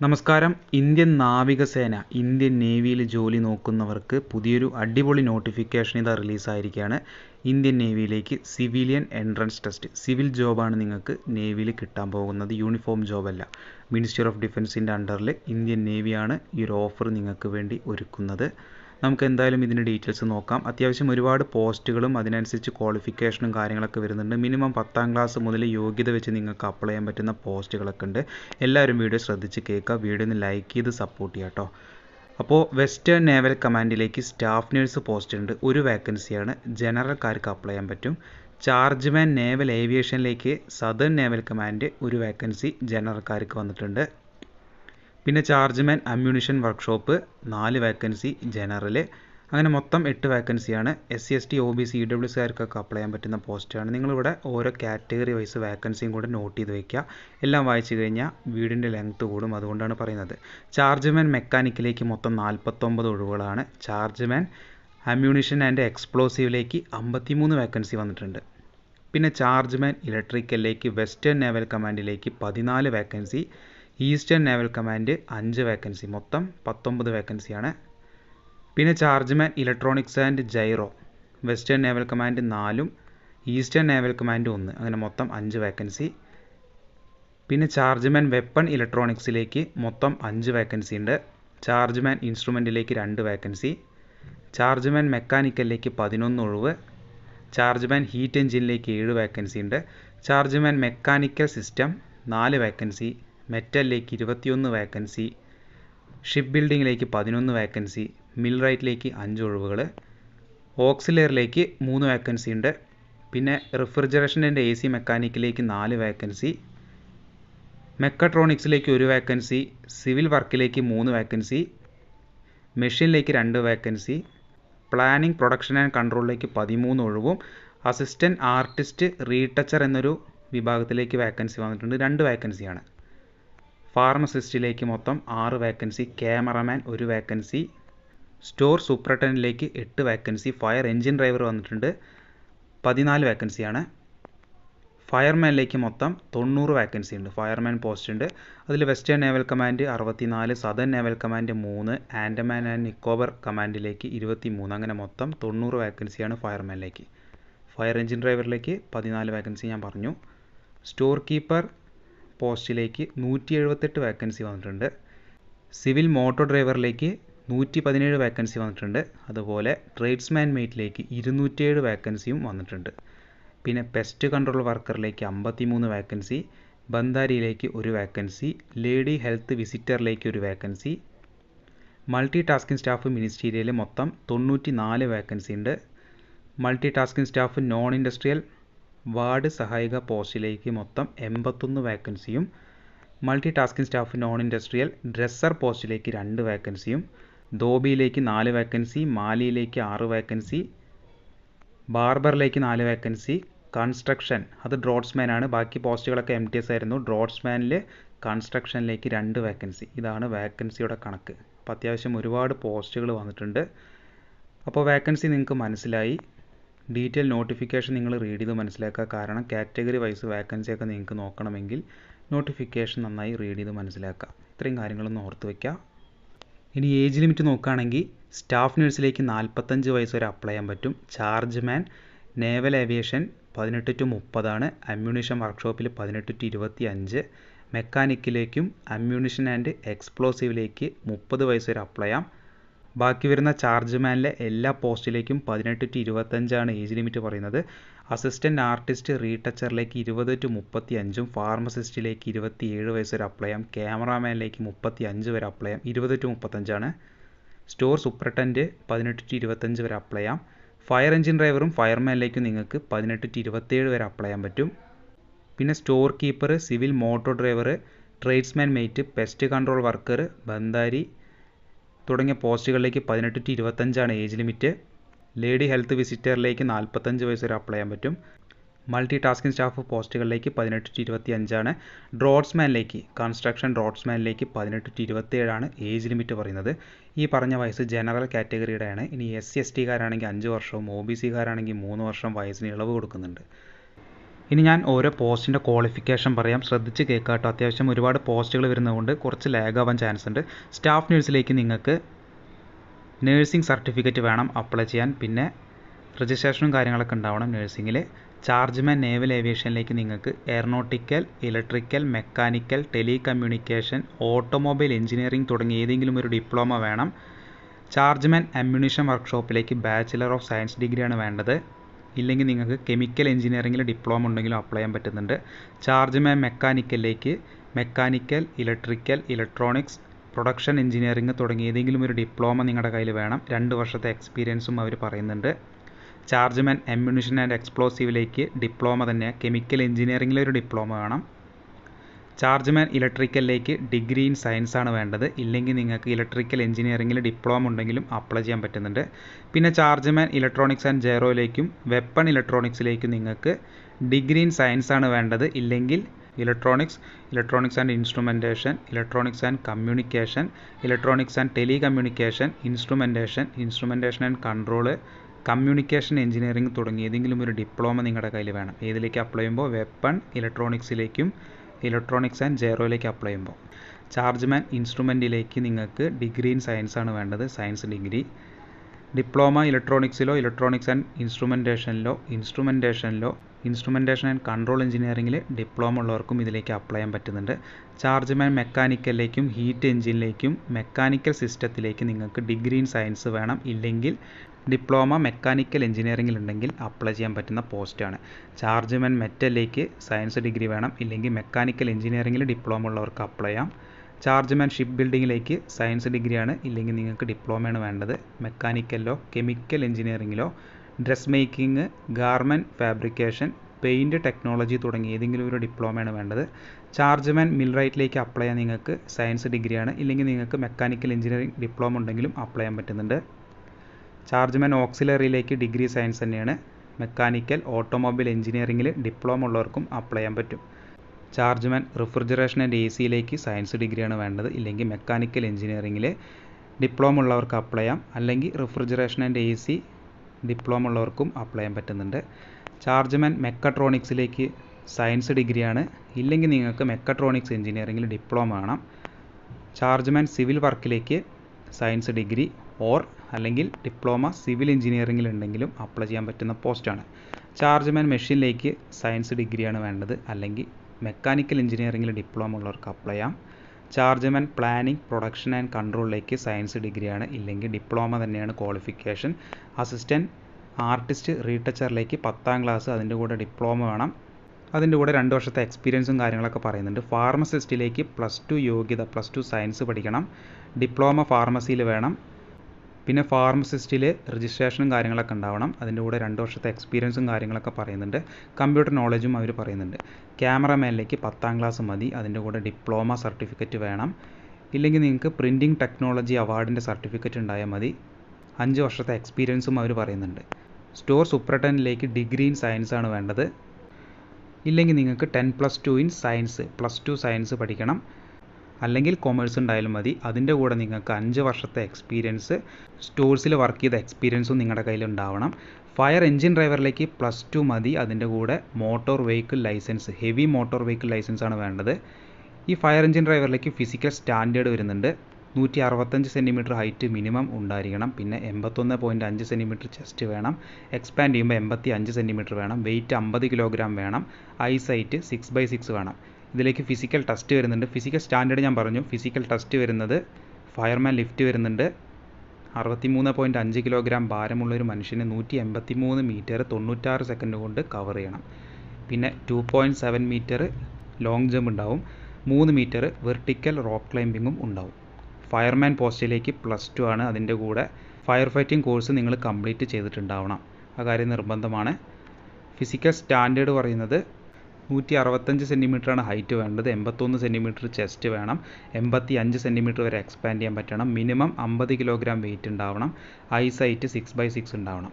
നമസ്കാരം. ഇന്ത്യൻ നാവികസേന ഇന്ത്യൻ നേവിയിൽ ജോലി നോക്കുന്നവർക്ക് പുതിയൊരു അടിപൊളി നോട്ടിഫിക്കേഷൻ ഇതാ റിലീസായിരിക്കുകയാണ് ഇന്ത്യൻ നേവിയിലേക്ക് സിവിലിയൻ എൻട്രൻസ് ടെസ്റ്റ്. സിവിൽ ജോബാണ് നിങ്ങൾക്ക് നേവിയിൽ കിട്ടാൻ പോകുന്നത്. യൂണിഫോം ജോബല്ല. മിനിസ്റ്റർ ഓഫ് ഡിഫൻസിന്റെ അണ്ടറിൽ ഇന്ത്യൻ നേവിയാണ് ഈ ഒരു ഓഫർ നിങ്ങൾക്ക് വേണ്ടി ഒരുക്കുന്നത്. നമുക്ക് എന്തായാലും ഇതിന്റെ ഡീറ്റെയിൽസ് നോക്കാം. അത്യാവശ്യം ഒരുപാട് പോസ്റ്റുകളും അതിനനുസരിച്ച് ക്വാളിഫിക്കേഷനും കാര്യങ്ങളൊക്കെ വരുന്നുണ്ട്. മിനിമം പത്താം ക്ലാസ് മുതൽ യോഗ്യത വെച്ച് നിങ്ങൾക്ക് അപ്ലൈ ചെയ്യാൻ പറ്റുന്ന പോസ്റ്റുകളൊക്കെ ഉണ്ട്. എല്ലാവരും വീഡിയോ ശ്രദ്ധിച്ച് കേൾക്കുക. വീഡിയോ ഒന്ന് ലൈക്ക് ചെയ്ത് സപ്പോർട്ട് ചെയ്യാം അപ്പോൾ വെസ്റ്റേൺ നേവൽ കമാൻഡിലേക്ക് സ്റ്റാഫ് നേഴ്സ് പോസ്റ്റ് ഉണ്ട്. ഒരു വേക്കൻസിയാണ് ജനറൽക്കാർക്ക് അപ്ലൈ ചെയ്യാൻ പറ്റും. ചാർജ്മാൻ നേവൽ ഏവിയേഷനിലേക്ക് സദേൺ നേവൽ കമാൻഡ് ഒരു വേക്കൻസി ജനറൽക്കാർക്ക് വന്നിട്ടുണ്ട്. പിന്നെ ചാർജ്മാൻ അമ്മ്യൂണിഷൻ വർക്ക്ഷോപ്പ് നാല് വേക്കൻസി ജനറൽ അങ്ങനെ മൊത്തം എട്ട് വേക്കൻസിയാണ് S C S T O B C E W സിക്കാർക്കൊക്കെ apply ചെയ്യാൻ പറ്റുന്ന പോസ്റ്റാണ് നിങ്ങളിവിടെ ഓരോ കാറ്റഗറി വൈസ് വേക്കൻസിയും കൂടെ നോട്ട് ചെയ്ത് വയ്ക്കുക എല്ലാം വായിച്ചു കഴിഞ്ഞാൽ വീടിന്റെ ലെങ്ത്ത് കൂടും അതുകൊണ്ടാണ് പറയുന്നത്. ചാർജ്മാൻ മെക്കാനിക്കിലേക്ക് മൊത്തം നാൽപ്പത്തൊമ്പത് ഒഴിവുകളാണ്. ചാർജ്മാൻ അമ്മ്യൂണിഷൻ ആൻഡ് എക്സ്പ്ലോസീവിലേക്ക് അമ്പത്തിമൂന്ന് വേക്കൻസി വന്നിട്ടുണ്ട്. പിന്നെ ചാർജ്മാൻ ഇലക്ട്രിക്കലിലേക്ക് വെസ്റ്റേൺ നേവൽ കമാൻഡിലേക്ക് പതിനാല് വേക്കൻസി ഈസ്റ്റേൺ നേവൽ കമാൻഡ് അഞ്ച് വേക്കൻസി മൊത്തം പത്തൊമ്പത് വേക്കൻസിയാണ് പിന്നെ chargeman electronics and gyro Western Naval Command നാലും ഈസ്റ്റേൺ നേവൽ കമാൻഡ് ഒന്ന് അങ്ങനെ മൊത്തം അഞ്ച് വേക്കൻസി പിന്നെ ചാർജ്മാൻ വെപ്പൺ ഇലക്ട്രോണിക്സിലേക്ക് മൊത്തം അഞ്ച് വേക്കൻസി ഉണ്ട്. ചാർജ്മാൻ ഇൻസ്ട്രുമെന്റിലേക്ക് രണ്ട് വേക്കൻസി ചാർജ്മാൻ മെക്കാനിക്കലിലേക്ക് പതിനൊന്ന് ഒഴിവ്. ചാർജ്മാൻ ഹീറ്റ് എഞ്ചിനിലേക്ക് ഏഴ് വേക്കൻസി ഉണ്ട്. ചാർജ്മാൻ മെക്കാനിക്കൽ സിസ്റ്റം നാല് വേക്കൻസി മെറ്റലിലേക്ക് ഇരുപത്തിയൊന്ന് വേക്കൻസി ഷിപ്പ് ബിൽഡിങ്ങിലേക്ക് പതിനൊന്ന് വേക്കൻസി മിൽ റൈറ്റിലേക്ക് അഞ്ച് ഒഴിവുകൾ ഓക്സിലെയറിലേക്ക് മൂന്ന് വേക്കൻസി ഉണ്ട്. പിന്നെ റിഫ്രിജറേഷൻ ആൻഡ് എ സി മെക്കാനിക്കിലേക്ക് നാല് വേക്കൻസി മെക്കട്രോണിക്സിലേക്ക് ഒരു വേക്കൻസി സിവിൽ വർക്കിലേക്ക് മൂന്ന് വേക്കൻസി മെഷീനിലേക്ക് രണ്ട് വേക്കൻസി പ്ലാനിംഗ് പ്രൊഡക്ഷൻ ആൻഡ് കൺട്രോളിലേക്ക് പതിമൂന്ന് ഒഴിവും അസിസ്റ്റന്റ് ആർട്ടിസ്റ്റ് റീടച്ചർ എന്നൊരു വിഭാഗത്തിലേക്ക് വേക്കൻസി വന്നിട്ടുണ്ട്. രണ്ട് വേക്കൻസിയാണ് ഫാർമസിസ്റ്റിലേക്ക് മൊത്തം ആറ് വേക്കൻസി ക്യാമറമാൻ ഒരു വേക്കൻസി സ്റ്റോർ സൂപ്രട്ടൻഡിലേക്ക് എട്ട് വേക്കൻസി ഫയർ എൻജിൻ ഡ്രൈവർ വന്നിട്ടുണ്ട് പതിനാല് വേക്കൻസിയാണ് ഫയർമാനിലേക്ക് മൊത്തം തൊണ്ണൂറ് വേക്കൻസി ഉണ്ട്. ഫയർമാൻ പോസ്റ്റ് ഉണ്ട്. അതിൽ വെസ്റ്റേൺ നേവൽ കമാൻഡ് അറുപത്തിനാല് സദൻ നേവൽ കമാൻഡ് മൂന്ന് ആൻഡമാൻ ആൻഡ് നിക്കോബർ കമാൻഡിലേക്ക് ഇരുപത്തി മൂന്ന് അങ്ങനെ മൊത്തം തൊണ്ണൂറ് വേക്കൻസിയാണ് ഫയർമാനിലേക്ക് ഫയർ എഞ്ചിൻ ഡ്രൈവറിലേക്ക് പതിനാല് വേക്കൻസി ഞാൻ പറഞ്ഞു. സ്റ്റോർ കീപ്പർ പോസ്റ്റിലേക്ക് നൂറ്റി എഴുപത്തെട്ട് വേക്കൻസി വന്നിട്ടുണ്ട്. സിവിൽ മോട്ടോ ഡ്രൈവറിലേക്ക് നൂറ്റി പതിനേഴ് വേക്കൻസി വന്നിട്ടുണ്ട്. അതുപോലെ ട്രേഡ്സ്മാൻ മെയ്റ്റിലേക്ക് ഇരുന്നൂറ്റിയേഴ് വേക്കൻസിയും വന്നിട്ടുണ്ട്. പിന്നെ പെസ്റ്റ് കൺട്രോൾ വർക്കറിലേക്ക് അമ്പത്തിമൂന്ന് വേക്കൻസി ബന്ദാരിയിലേക്ക് ഒരു വേക്കൻസി ലേഡി ഹെൽത്ത് വിസിറ്ററിലേക്ക് ഒരു vacancy multi tasking staff ministerial മൊത്തം തൊണ്ണൂറ്റി നാല് വേക്കൻസി ഉണ്ട്. Multi tasking staff non industrial ward സഹായിക പോസ്റ്റിലേക്ക് മൊത്തം എൺപത്തൊന്ന് വേക്കൻസിയും multi tasking staff non industrial dresser പോസ്റ്റിലേക്ക് രണ്ട് വേക്കൻസിയും ധോബിയിലേക്ക് നാല് വേക്കൻസി മാലിയിലേക്ക് ആറ് വേക്കൻസി ബാർബറിലേക്ക് നാല് വേക്കൻസി കൺസ്ട്രക്ഷൻ അത് ഡ്രോട്ട്സ്മാൻ ആണ്. ബാക്കി പോസ്റ്റുകളൊക്കെ എം ടി എസ് ആയിരുന്നു. ഡ്രോട്ട്സ്മാനിൽ കൺസ്ട്രക്ഷനിലേക്ക് രണ്ട് വേക്കൻസി ഇതാണ് വേക്കൻസിയുടെ കണക്ക്. അപ്പോൾ അത്യാവശ്യം ഒരുപാട് പോസ്റ്റുകൾ വന്നിട്ടുണ്ട്. അപ്പോൾ വേക്കൻസി നിങ്ങൾക്ക് മനസ്സിലായി. ഡീറ്റെയിൽ നോട്ടിഫിക്കേഷൻ നിങ്ങൾ റീഡ് ചെയ്ത് മനസ്സിലാക്കുക. കാരണം കാറ്റഗറി വൈസ് വേക്കൻസി ഒക്കെ നിങ്ങൾക്ക് നോക്കണമെങ്കിൽ നോട്ടിഫിക്കേഷൻ നന്നായി റീഡ് ചെയ്ത് മനസ്സിലാക്കുക. ഇത്രയും കാര്യങ്ങളൊന്നും ഓർത്ത് വയ്ക്കുക. ഇനി ഏജ് ലിമിറ്റ് നോക്കുകയാണെങ്കിൽ സ്റ്റാഫ് നഴ്സിലേക്ക് നാൽപ്പത്തഞ്ച് വയസ്സ് വരെ അപ്ലൈ ചെയ്യാൻ പറ്റും. ചാർജ് മാൻ നേവൽ ഏവിയേഷൻ പതിനെട്ട് ടു മുപ്പതാണ് അമ്യൂണിഷൻ വർക്ക്ഷോപ്പിൽ പതിനെട്ട് ടു ഇരുപത്തി അഞ്ച് മെക്കാനിക്കിലേക്കും അമ്യൂണിഷൻ ആൻഡ് എക്സ്പ്ലോസീവിലേക്ക് മുപ്പത് വയസ്സ് വരെ അപ്ലൈ ചെയ്യാം. ബാക്കി വരുന്ന ചാർജ് മാനിലെ എല്ലാ പോസ്റ്റിലേക്കും പതിനെട്ട് ടു ഇരുപത്തഞ്ചാണ് ഏജ് ലിമിറ്റ് പറയുന്നത്. അസിസ്റ്റന്റ് ആർട്ടിസ്റ്റ് റീടച്ചറിലേക്ക് ഇരുപത് ടു മുപ്പത്തി അഞ്ചും ഫാർമസിസ്റ്റിലേക്ക് ഇരുപത്തി ഏഴ് വയസ്സ് വരെ അപ്ലൈ ചെയ്യാം ക്യാമറാമാനിലേക്ക് മുപ്പത്തി അഞ്ച് വരെ അപ്ലൈ ചെയ്യാം ഇരുപത് ടു മുപ്പത്തഞ്ചാണ്. സ്റ്റോർ സൂപ്രട്ടന്റ് പതിനെട്ട് ടു ഇരുപത്തഞ്ച് വരെ അപ്ലൈ ചെയ്യാം ഫയർ എഞ്ചിൻ ഡ്രൈവറും ഫയർമാനിലേക്കും നിങ്ങൾക്ക് പതിനെട്ട് ടു ഇരുപത്തേഴ് വരെ അപ്ലൈ ചെയ്യാൻ പറ്റും. പിന്നെ store keeper civil motor driver tradesman mate pest control worker ബന്ദാരി തുടങ്ങിയ പോസ്റ്റുകളിലേക്ക് പതിനെട്ട് ടു ഇരുപത്തഞ്ചാണ് ഏജ് ലിമിറ്റ്. ലേഡി ഹെൽത്ത് വിസിറ്ററിലേക്ക് നാൽപ്പത്തഞ്ച് വയസ്സ് വരെ അപ്ലൈ ചെയ്യാൻ പറ്റും. മൾട്ടി ടാസ്കിംഗ് സ്റ്റാഫ് പോസ്റ്റുകളിലേക്ക് പതിനെട്ട് ടു ഇരുപത്തി അഞ്ചാണ് ഡ്രോഡ്സ്മാനിലേക്ക് കൺസ്ട്രക്ഷൻ ഡ്രോഡ്സ്മാനിലേക്ക് പതിനെട്ട് ടു ഇരുപത്തിയേഴാണ് ഏജ് ലിമിറ്റ് പറയുന്നത്. ഈ പറഞ്ഞ വയസ്സ് ജനറൽ കാറ്റഗറിയുടെയാണ്. ഇനി എസ് സി എസ് ടിക്കാരാണെങ്കിൽ അഞ്ച് വർഷവും ഒ ബി സിക്കാരാണെങ്കിൽ മൂന്ന് വർഷം വയസ്സിന് ഇളവ് കൊടുക്കുന്നുണ്ട്. ഇനി ഞാൻ ഓരോ പോസ്റ്റിന്റെ ക്വാളിഫിക്കേഷൻ പറയാം. ശ്രദ്ധിച്ച് കേൾക്കാട്ടോ. കേട്ടോ അത്യാവശ്യം ഒരുപാട് പോസ്റ്റുകൾ വരുന്നതുകൊണ്ട് കുറച്ച് ലാഗ് ആവാൻ ചാൻസ് ഉണ്ട്. സ്റ്റാഫ് നഴ്സിലേക്ക് നിങ്ങൾക്ക് നേഴ്സിംഗ് സർട്ടിഫിക്കറ്റ് വേണം അപ്ലൈ ചെയ്യാൻ. പിന്നെ രജിസ്ട്രേഷനും കാര്യങ്ങളൊക്കെ ഉണ്ടാവണം നഴ്സിംഗിൽ ചാർജ്മാൻ നേവൽ ഏവിയേഷനിലേക്ക് നിങ്ങൾക്ക് aeronautical electrical mechanical telecommunication automobile engineering തുടങ്ങിയ ഏതെങ്കിലും ഒരു ഡിപ്ലോമ വേണം. ചാർജ്മാൻ അമ്മ്യൂണിഷൻ വർക്ക്ഷോപ്പിലേക്ക് ബാച്ചിലർ ഓഫ് സയൻസ് ഡിഗ്രിയാണ് വേണ്ടത്. ഇല്ലെങ്കിൽ നിങ്ങൾക്ക് കെമിക്കൽ എഞ്ചിനീയറിംഗിൽ ഡിപ്ലോമ ഉണ്ടെങ്കിലും അപ്ലൈ ചെയ്യാൻ പറ്റുന്നുണ്ട്. Charge man മെക്കാനിക്കലിലേക്ക് mechanical electrical electronics production engineering തുടങ്ങിയ ഏതെങ്കിലും ഒരു ഡിപ്ലോമ നിങ്ങളുടെ കയ്യിൽ വേണം. രണ്ട് വർഷത്തെ എക്സ്പീരിയൻസും അവർ പറയുന്നുണ്ട്. ചാർജ് മാൻ എമ്മ്യൂണിഷൻ ആൻഡ് എക്സ്പ്ലോസീവിലേക്ക് ഡിപ്ലോമ തന്നെ കെമിക്കൽ എഞ്ചിനീയറിംഗിൽ ഒരു ഡിപ്ലോമ വേണം. ചാർജ്മാൻ ഇലക്ട്രിക്കലിലേക്ക് ഡിഗ്രി ഇൻ സയൻസ് ആണ് വേണ്ടത്. ഇല്ലെങ്കിൽ നിങ്ങൾക്ക് ഇലക്ട്രിക്കൽ എഞ്ചിനീയറിംഗിൽ ഡിപ്ലോമ ഉണ്ടെങ്കിലും അപ്ലൈ ചെയ്യാൻ പറ്റുന്നുണ്ട്. പിന്നെ ചാർജ്മാൻ ഇലക്ട്രോണിക്സ് ആൻഡ് ജെറോയിലേക്കും വെപ്പൺ ഇലക്ട്രോണിക്സിലേക്കും നിങ്ങൾക്ക് ഡിഗ്രി ഇൻ സയൻസ് ആണ് വേണ്ടത്. ഇല്ലെങ്കിൽ electronics electronics and instrumentation electronics and communication electronics and telecommunication instrumentation instrumentation and control communication engineering തുടങ്ങിയ ഏതെങ്കിലും ഒരു ഡിപ്ലോമ നിങ്ങളുടെ കയ്യിൽ വേണം. ഏതിലേക്ക് അപ്ലൈ ചെയ്യുമ്പോൾ വെപ്പൺ ഇലക്ട്രോണിക്സിലേക്കും ഇലക്ട്രോണിക്സ് ആൻഡ് ജെറോയിലേക്ക് അപ്ലൈ ചെയ്യുമ്പോൾ. ചാർജ് മാൻ ഇൻസ്ട്രുമെന്റിലേക്ക് നിങ്ങൾക്ക് ഡിഗ്രി ഇൻ സയൻസ് ആണ് വേണ്ടത്. സയൻസ് ഡിഗ്രി ഡിപ്ലോമ ഇലക്ട്രോണിക്സിലോ ഇലക്ട്രോണിക്സ് ആൻഡ് ഇൻസ്ട്രുമെന്റേഷനിലോ ഇൻസ്ട്രുമെന്റേഷനിലോ ഇൻസ്ട്രുമെന്റേഷൻ ആൻഡ് കൺട്രോൾ എഞ്ചിനീയറിംഗിൽ ഡിപ്ലോമ ഉള്ളവർക്കും ഇതിലേക്ക് അപ്ലൈ ചെയ്യാൻ പറ്റുന്നുണ്ട്. ചാർജ് മാൻ മെക്കാനിക്കലിലേക്കും ഹീറ്റ് എഞ്ചിനിലേക്കും മെക്കാനിക്കൽ സിസ്റ്റത്തിലേക്ക് നിങ്ങൾക്ക് ഡിഗ്രി ഇൻ സയൻസ് വേണം. ഇല്ലെങ്കിൽ ഡിപ്ലോമ മെക്കാനിക്കൽ എഞ്ചിനീയറിംഗിൽ ഉണ്ടെങ്കിൽ അപ്ലൈ ചെയ്യാൻ പറ്റുന്ന പോസ്റ്റാണ് ചാർജ്മാൻ മെറ്റലിലേക്ക് സയൻസ് ഡിഗ്രി വേണം. ഇല്ലെങ്കിൽ മെക്കാനിക്കൽ എഞ്ചിനീയറിംഗിൽ ഡിപ്ലോമ ഉള്ളവർക്ക് അപ്ലൈ ചെയ്യാം. ചാർജ്മാൻ ഷിപ്പ് ബിൽഡിങ്ങിലേക്ക് സയൻസ് ഡിഗ്രിയാണ് ഇല്ലെങ്കിൽ നിങ്ങൾക്ക് ഡിപ്ലോമയാണ് വേണ്ടത്. മെക്കാനിക്കലിലോ chemical എഞ്ചിനീയറിംഗിലോ dress making garment fabrication paint technology തുടങ്ങിയ ഏതെങ്കിലും ഒരു ഡിപ്ലോമയാണ് വേണ്ടത്. ചാർജ്മാൻ മിൽറൈറ്റിലേക്ക് അപ്ലൈ ചെയ്യാൻ നിങ്ങൾക്ക് സയൻസ് ഡിഗ്രിയാണ് ഇല്ലെങ്കിൽ നിങ്ങൾക്ക് മെക്കാനിക്കൽ എഞ്ചിനീയറിംഗ് ഡിപ്ലോമ ഉണ്ടെങ്കിലും അപ്ലൈ ചെയ്യാൻ പറ്റുന്നുണ്ട്. ചാർജ്മാൻ ഓക്സിലറിയിലേക്ക് ഡിഗ്രി സയൻസ് തന്നെയാണ്. മെക്കാനിക്കൽ ഓട്ടോമൊബൈൽ എഞ്ചിനീയറിംഗിൽ ഡിപ്ലോമ ഉള്ളവർക്കും അപ്ലൈ ചെയ്യാൻ പറ്റും. ചാർജ്മാൻ റിഫ്രിജറേഷൻ ആൻഡ് എ സിയിലേക്ക് സയൻസ് ഡിഗ്രിയാണ് വേണ്ടത്. ഇല്ലെങ്കിൽ മെക്കാനിക്കൽ എഞ്ചിനീയറിംഗിൽ ഡിപ്ലോമ ഉള്ളവർക്ക് അപ്ലൈ ചെയ്യാം. അല്ലെങ്കിൽ refrigeration and A C diploma ഉള്ളവർക്കും അപ്ലൈ ചെയ്യാൻ പറ്റുന്നുണ്ട്. ചാർജ്മാൻ മെക്കട്രോണിക്സിലേക്ക് സയൻസ് ഡിഗ്രിയാണ്. ഇല്ലെങ്കിൽ നിങ്ങൾക്ക് മെക്കട്രോണിക്സ് എഞ്ചിനീയറിംഗിൽ ഡിപ്ലോമ വേണം. ചാർജ്മാൻ സിവിൽ വർക്കിലേക്ക് സയൻസ് ഡിഗ്രി ഓർ അല്ലെങ്കിൽ ഡിപ്ലോമ സിവിൽ എഞ്ചിനീയറിംഗിൽ ഉണ്ടെങ്കിലും അപ്ലൈ ചെയ്യാൻ പറ്റുന്ന പോസ്റ്റാണ് ചാർജ്മാൻ മെഷീനിലേക്ക് സയൻസ് ഡിഗ്രിയാണ് വേണ്ടത്. അല്ലെങ്കിൽ മെക്കാനിക്കൽ എഞ്ചിനീയറിംഗിൽ ഡിപ്ലോമ ഉള്ളവർക്ക് അപ്ലൈ ചെയ്യാം. ചാർജ്മാൻ പ്ലാനിംഗ് പ്രൊഡക്ഷൻ ആൻഡ് കൺട്രോളിലേക്ക് സയൻസ് ഡിഗ്രിയാണ് ഇല്ലെങ്കിൽ ഡിപ്ലോമ തന്നെയാണ് ക്വാളിഫിക്കേഷൻ അസിസ്റ്റന്റ് ആർട്ടിസ്റ്റ് റീടച്ചറിലേക്ക് പത്താം ക്ലാസ് അതിന്റെ കൂടെ ഡിപ്ലോമ വേണം. അതിന്റെ കൂടെ രണ്ട് വർഷത്തെ എക്സ്പീരിയൻസും കാര്യങ്ങളൊക്കെ പറയുന്നുണ്ട്. ഫാർമസിസ്റ്റിലേക്ക് പ്ലസ് ടു യോഗ്യത പ്ലസ് ടു സയൻസ് പഠിക്കണം. ഡിപ്ലോമ ഫാർമസിയിൽ വേണം. പിന്നെ ഫാർമസിസ്റ്റിൽ രജിസ്ട്രേഷനും കാര്യങ്ങളൊക്കെ ഉണ്ടാവണം. അതിന്റെ കൂടെ രണ്ട് വർഷത്തെ എക്സ്പീരിയൻസും കാര്യങ്ങളൊക്കെ പറയുന്നുണ്ട്. കമ്പ്യൂട്ടർ നോളജും അവർ പറയുന്നുണ്ട്. ക്യാമറമാനിലേക്ക് പത്താം ക്ലാസ് മതി. അതിന്റെ കൂടെ ഡിപ്ലോമ സർട്ടിഫിക്കറ്റ് വേണം. ഇല്ലെങ്കിൽ നിങ്ങൾക്ക് പ്രിന്റിംഗ് ടെക്നോളജി അവാർഡിന്റെ സർട്ടിഫിക്കറ്റ് ഉണ്ടായാൽ മതി. അഞ്ച് വർഷത്തെ എക്സ്പീരിയൻസും അവർ പറയുന്നുണ്ട്. സ്റ്റോർ സൂപ്രട്ടനിലേക്ക് ഡിഗ്രി ഇൻ സയൻസ് ആണ് വേണ്ടത്. ഇല്ലെങ്കിൽ നിങ്ങൾക്ക് ten plus two in science plus two science പഠിക്കണം. അല്ലെങ്കിൽ കൊമേഴ്സ് ഉണ്ടായാലും മതി. അതിന്റെ കൂടെ നിങ്ങൾക്ക് അഞ്ച് വർഷത്തെ എക്സ്പീരിയൻസ് സ്റ്റോഴ്സിൽ വർക്ക് ചെയ്ത എക്സ്പീരിയൻസും നിങ്ങളുടെ കയ്യിൽ ഉണ്ടാവണം. ഫയർ എഞ്ചിൻ ഡ്രൈവറിലേക്ക് പ്ലസ് ടു മതി. അതിന്റെ കൂടെ motor vehicle licence heavy motor vehicle licence ആണ് വേണ്ടത്. ഈ ഫയർ എഞ്ചിൻ ഡ്രൈവറിലേക്ക് ഫിസിക്കൽ സ്റ്റാൻഡേർഡ് വരുന്നുണ്ട്. നൂറ്റി അറുപത്തഞ്ച് സെന്റിമീറ്റർ ഹൈറ്റ് മിനിമം ഉണ്ടായിരിക്കണം. പിന്നെ എൺപത്തൊന്ന് പോയിന്റ് അഞ്ച് സെന്റിമീറ്റർ ചെസ്റ്റ് വേണം. എക്സ്പാൻഡ് ചെയ്യുമ്പോൾ എൺപത്തി അഞ്ച് സെന്റിമീറ്റർ വേണം. വെയിറ്റ് അമ്പത് കിലോഗ്രാം വേണം. ഐസൈറ്റ് സിക്സ് ബൈ സിക്സ് വേണം. ഇതിലേക്ക് ഫിസിക്കൽ ടെസ്റ്റ് വരുന്നുണ്ട്. ഫിസിക്കൽ സ്റ്റാൻഡേർഡ് ഞാൻ പറഞ്ഞു. ഫിസിക്കൽ ടെസ്റ്റ് വരുന്നത് ഫയർമാൻ ലിഫ്റ്റ് വരുന്നുണ്ട്. അറുപത്തി മൂന്ന് പോയിന്റ് അഞ്ച് കിലോഗ്രാം ഭാരമുള്ള ഒരു മനുഷ്യന് നൂറ്റി എൺപത്തി മൂന്ന് മീറ്റർ തൊണ്ണൂറ്റാറ് സെക്കൻഡ് കൊണ്ട് കവർ ചെയ്യണം. പിന്നെ two point seven metre long jump ഉണ്ടാവും. മൂന്ന് മീറ്റർ വെർട്ടിക്കൽ റോക്ക് ക്ലൈമ്പിങ്ങും ഉണ്ടാവും. ഫയർമാൻ പോസ്റ്റിലേക്ക് പ്ലസ് ടു ആണ് അതിന്റെ കൂടെ. ഫയർ ഫൈറ്റിംഗ് കോഴ്സ് നിങ്ങൾ കംപ്ലീറ്റ് ചെയ്തിട്ടുണ്ടാവണം. ആ കാര്യം നിർബന്ധമാണ്. ഫിസിക്കൽ സ്റ്റാൻഡേർഡ് പറയുന്നത് നൂറ്റി അറുപത്തഞ്ച് സെന്റിമീറ്ററാണ് ഹൈറ്റ് വേണ്ടത്. എൺപത്തൊന്ന് സെന്റിമീറ്റർ ചെസ്റ്റ് വേണം. എൺപത്തി അഞ്ച് സെന്റിമീറ്റർ വരെ എക്സ്പാൻഡ് ചെയ്യാൻ പറ്റണം. മിനിമം അമ്പത് കിലോഗ്രാം വെയിറ്റ് ഉണ്ടാവണം. ഐസൈറ്റ് സിക്സ് ബൈ സിക്സ് ഉണ്ടാവണം.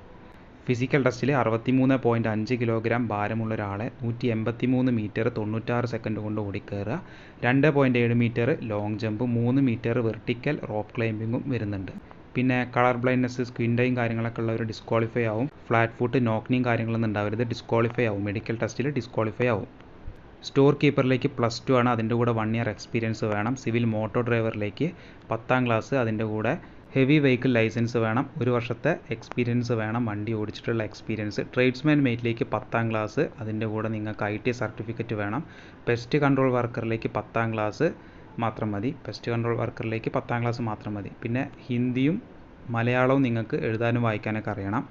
ഫിസിക്കൽ ടെസ്റ്റിൽ അറുപത്തിമൂന്ന് പോയിന്റ് അഞ്ച് കിലോഗ്രാം ഭാരമുള്ള ഒരാളെ നൂറ്റി എൺപത്തി മൂന്ന് മീറ്റർ തൊണ്ണൂറ്റാറ് സെക്കൻഡ് കൊണ്ട് ഓടിക്കയറുക രണ്ട് പോയിന്റ് ഏഴ് മീറ്റർ ലോങ് ജമ്പ് മൂന്ന് മീറ്റർ വെർട്ടിക്കൽ റോപ്പ് ക്ലൈമ്പിങ്ങും വരുന്നുണ്ട്. പിന്നെ കളർ ബ്ലൈൻഡ്നെസ് സ്കിൻ ടൈം കാര്യങ്ങളൊക്കെ ഉള്ളവർ ഡിസ്ക്വാളിഫൈ ആവും. ഫ്ലാറ്റ് ഫുട്ട് നോക്കിനെയും കാര്യങ്ങളൊന്നും ഉണ്ടാവരുത്. ഡിസ്ക്വാളിഫൈ ആവും. മെഡിക്കൽ ടെസ്റ്റിൽ ഡിസ്ക്വാളിഫൈ ആവും. സ്റ്റോർ കീപ്പറിലേക്ക് പ്ലസ് ടു ആണ് അതിന്റെ കൂടെ വൺ ഇയർ എക്സ്പീരിയൻസ് വേണം. സിവിൽ മോട്ടോ ഡ്രൈവറിലേക്ക് പത്താം ക്ലാസ് അതിന്റെ കൂടെ ഹെവി വെഹിക്കിൾ ലൈസൻസ് വേണം. ഒരു വർഷത്തെ എക്സ്പീരിയൻസ് വേണം. വണ്ടി ഓടിച്ചിട്ടുള്ള എക്സ്പീരിയൻസ് ട്രേഡ്സ്മാൻ മേറ്റിലേക്ക് പത്താം ക്ലാസ് അതിന്റെ കൂടെ നിങ്ങൾക്ക് ഐ ടി സർട്ടിഫിക്കറ്റ് വേണം. പെസ്റ്റ് കൺട്രോൾ വർക്കറിലേക്ക് പത്താം ക്ലാസ് മാത്രം മതി. പെസ്റ്റ് കൺട്രോൾ വർക്കറിലേക്ക് പത്താം ക്ലാസ് മാത്രം മതി. പിന്നെ ഹിന്ദിയും മലയാളവും നിങ്ങൾക്ക് എഴുതാനും വായിക്കാനൊക്കെ അറിയണം.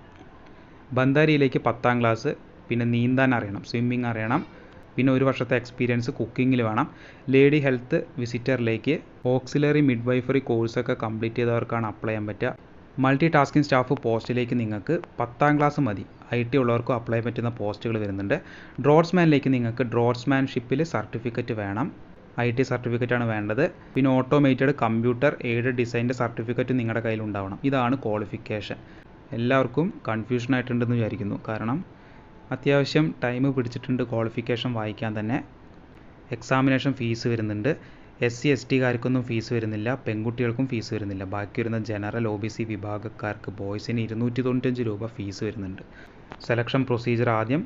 ബന്ദാരിയിലേക്ക് പത്താം ക്ലാസ് പിന്നെ നീന്താൻ അറിയണം. സ്വിമ്മിങ് അറിയണം. പിന്നെ ഒരു വർഷത്തെ എക്സ്പീരിയൻസ് കുക്കിങ്ങിൽ വേണം. ലേഡി ഹെൽത്ത് വിസിറ്ററിലേക്ക് ഓക്സിലറി മിഡ്വൈഫറി കോഴ്സൊക്കെ കംപ്ലീറ്റ് ചെയ്തവർക്കാണ് അപ്ലൈ ചെയ്യാൻ പറ്റുക. മൾട്ടി ടാസ്കിംഗ് സ്റ്റാഫ് പോസ്റ്റിലേക്ക് നിങ്ങൾക്ക് പത്താം ക്ലാസ് മതി. ഐ ടി ഉള്ളവർക്കും അപ്ലൈ പറ്റുന്ന പോസ്റ്റുകൾ വരുന്നുണ്ട്. ഡ്രോട്ട്സ്മാനിലേക്ക് നിങ്ങൾക്ക് ഡ്രോട്ട്സ്മാൻഷിപ്പിൽ സർട്ടിഫിക്കറ്റ് വേണം. ഐ ടി ആണ് വേണ്ടത്. പിന്നെ ഓട്ടോമേറ്റഡ് കമ്പ്യൂട്ടർ എയ്ഡ് ഡിസൈന്റെ സർട്ടിഫിക്കറ്റ് നിങ്ങളുടെ കയ്യിൽ ഉണ്ടാവണം ഇതാണ് ക്വാളിഫിക്കേഷൻ എല്ലാവർക്കും കൺഫ്യൂഷൻ ആയിട്ടുണ്ടെന്ന് വിചാരിക്കുന്നു. കാരണം അത്യാവശ്യം ടൈം പിടിച്ചിട്ടുണ്ട് ക്വാളിഫിക്കേഷൻ വായിക്കാൻ തന്നെ. എക്സാമിനേഷൻ ഫീസ് വരുന്നുണ്ട്. എസ് സി എസ് ടിക്കാർക്കൊന്നും ഫീസ് വരുന്നില്ല. പെൺകുട്ടികൾക്കും ഫീസ് വരുന്നില്ല. ബാക്കി വരുന്ന ജനറൽ ഒ ബി സി വിഭാഗക്കാർക്ക് ബോയ്സിന് ഇരുന്നൂറ്റി തൊണ്ണൂറ്റഞ്ച് രൂപ ഫീസ് വരുന്നുണ്ട്. സെലക്ഷൻ പ്രൊസീജിയർ ആദ്യം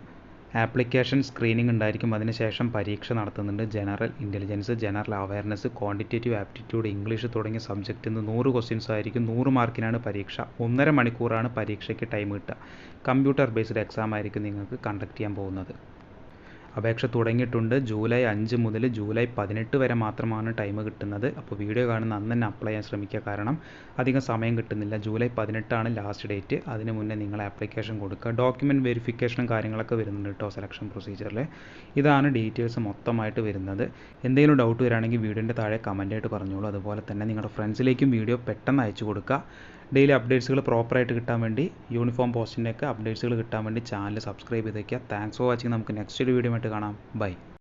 ആപ്ലിക്കേഷൻ സ്ക്രീനിങ് ഉണ്ടായിരിക്കും. അതിനുശേഷം പരീക്ഷ നടത്തുന്നുണ്ട്. General intelligence general awareness quantitative aptitude English തുടങ്ങിയ സബ്ജക്റ്റിൽ നിന്ന് നൂറ് ക്വസ്റ്റ്യൻസ് ആയിരിക്കും. നൂറ് മാർക്കിനാണ് പരീക്ഷ. ഒന്നര മണിക്കൂറാണ് പരീക്ഷയ്ക്ക് ടൈം കിട്ടുക. കമ്പ്യൂട്ടർ ബേസ്ഡ് എക്സാം ആയിരിക്കും നിങ്ങൾക്ക് കണ്ടക്ട് ചെയ്യാൻ പോകുന്നത്. അപേക്ഷ തുടങ്ങിയിട്ടുണ്ട്. ജൂലൈ അഞ്ച് മുതൽ ജൂലൈ പതിനെട്ട് വരെ മാത്രമാണ് ടൈം കിട്ടുന്നത്. അപ്പോൾ വീഡിയോ കാണുന്ന അന്ന് തന്നെ അപ്ലൈ ചെയ്യാൻ ശ്രമിക്കുക. കാരണം അധികം സമയം കിട്ടുന്നില്ല. ജൂലൈ പതിനെട്ടാണ് ലാസ്റ്റ് ഡേറ്റ് അതിന് മുന്നേ നിങ്ങൾ ആപ്ലിക്കേഷൻ കൊടുക്കുക. ഡോക്യുമെന്റ് വെരിഫിക്കേഷനും കാര്യങ്ങളൊക്കെ വരുന്നുണ്ട് കേട്ടോ സെലക്ഷൻ പ്രൊസീജിയറിൽ ഇതാണ് ഡീറ്റെയിൽസ് മൊത്തമായിട്ട് വരുന്നത്. എന്തെങ്കിലും ഡൗട്ട് വരികയാണെങ്കിൽ വീഡിയോന്റെ താഴെ കമന്റായിട്ട് പറഞ്ഞോളൂ. അതുപോലെ തന്നെ നിങ്ങളുടെ ഫ്രണ്ട്സിലേക്കും വീഡിയോ പെട്ടെന്ന് അയച്ചു കൊടുക്കുക. ഡെയിലി അപ്ഡേറ്റ്സുകൾ പ്രോപ്പറായിട്ട് കിട്ടാൻ വേണ്ടി യൂണിഫോം പോസ്റ്റിന്റെയൊക്കെ അപ്ഡേറ്റ്സുകൾ കിട്ടാൻ വേണ്ടി ചാനൽ സബ്സ്ക്രൈബ് ചെയ്തേക്കുക. താങ്ക്സ് ഫോർ വാച്ചിങ് നമുക്ക് നെക്സ്റ്റ് ഒരു വീഡിയോ ആയിട്ട് കാണാം. ബൈ